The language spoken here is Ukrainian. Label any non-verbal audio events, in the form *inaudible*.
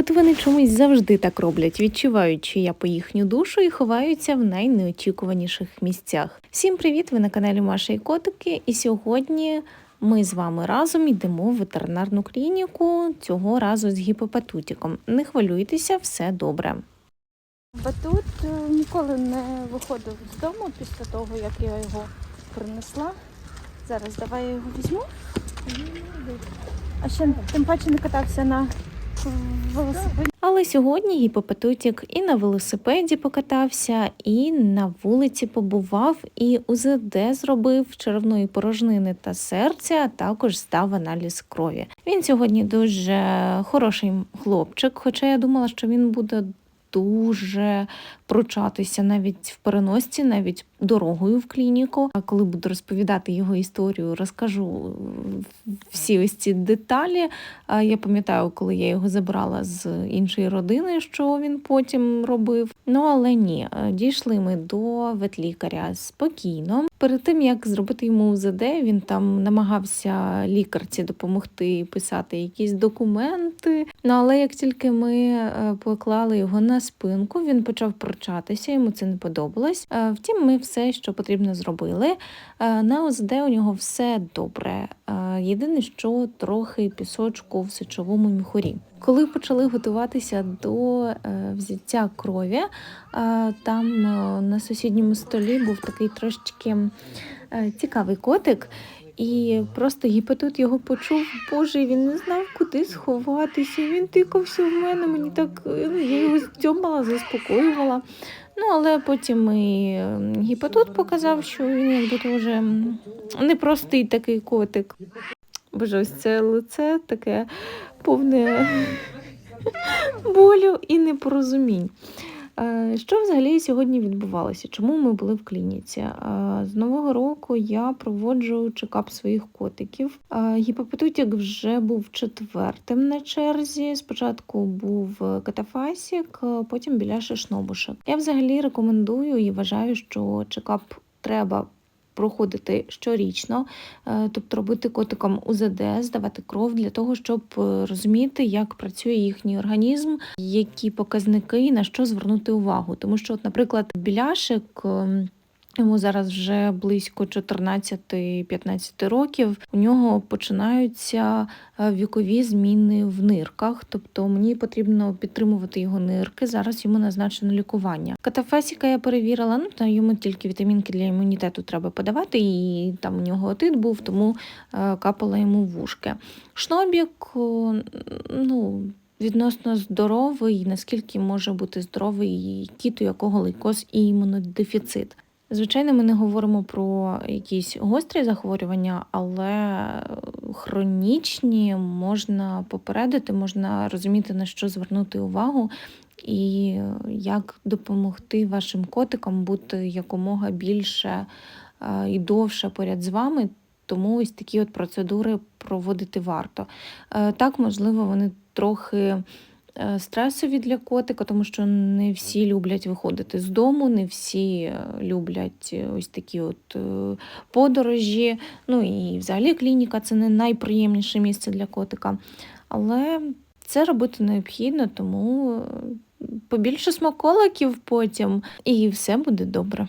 От вони чомусь завжди так роблять, відчуваючи я по їхню душу і ховаються в найнеочікуваніших місцях. Всім привіт! Ви на каналі Маша і Котики. І сьогодні ми з вами разом йдемо в ветеринарну клініку цього разу з гіпопатутіком. Не хвилюйтеся, все добре. Батут е, ніколи не виходив з дому після того, як я його принесла. Зараз давай я його візьму. А ще тим паче не катався на велосипеді. Але сьогодні гіпопетутік і на велосипеді покатався, і на вулиці побував, і УЗД зробив черевної порожнини та серця, а також здав аналіз крові. Він сьогодні дуже хороший хлопчик, хоча я думала, що він буде дуже пручатися навіть в переносці, навіть дорогою в клініку. А коли буду розповідати його історію, розкажу всі ось ці деталі. Я пам'ятаю, коли я його забрала з іншої родини, що він потім робив. Ну але ні, дійшли ми до ветлікаря спокійно. Перед тим як зробити йому УЗД, він там намагався лікарці допомогти писати якісь документи. Ну але як тільки ми е, поклали його на спинку, він почав прочатися, йому це не подобалось. Е, Втім, ми все, що потрібно, зробили. Е, На ОЗД у нього все добре. Е, Єдине, що трохи пісочку в сечовому міхурі. Коли почали готуватися до взяття крові, там на сусідньому столі був такий трошечки цікавий котик. І просто гіпатут його почув, боже, він не знав, куди сховатися. Він тикався в мене, мені так е, ну, я його стьомала, заспокоювала. Ну, але потім і гіпатут показав, що він якби дуже непростий такий котик. Боже, ось це лице таке повне *laughs* болю і непорозумінь. Е, Що взагалі сьогодні відбувалося? Чому ми були в клініці? Е, З нового року я проводжу чекап своїх котиків. Гіпопетутік вже був четвертим на черзі. Спочатку був катафасік, е, потім біля шишнобушек. Я взагалі рекомендую і вважаю, що чекап треба проходити щорічно, е, тобто робити котикам УЗД, здавати кров для того, щоб е, розуміти, як працює їхній організм, які показники на що звернути увагу. Тому що, от, наприклад, біляшик. Йому зараз вже близько 14-15 років. У нього починаються е, вікові зміни в нирках, тобто мені потрібно підтримувати його нирки. Зараз йому назначено лікування. Катафесіка я перевірила, ну та йому тільки вітамінки для імунітету треба подавати, і там у нього отит був, тому е, капала йому вушки. Шнобік, ну. Відносно здоровий, наскільки може бути здоровий кіт, у якого лейкоз і імунодефіцит. Звичайно, ми не говоримо про якісь гострі захворювання, але хронічні можна попередити, можна розуміти, на що звернути увагу, і як допомогти вашим котикам бути якомога більше е, і довше поряд з вами. Тому ось такі от процедури проводити варто. Е, Так, можливо, вони трохи стресові для котика, тому що не всі люблять виходити з дому, не всі е, люблять е, ось такі от е, подорожі. Ну і взагалі клініка це не найприємніше місце для котика. Але це робити необхідно, тому е, побільше смаколиків потім, і все буде добре.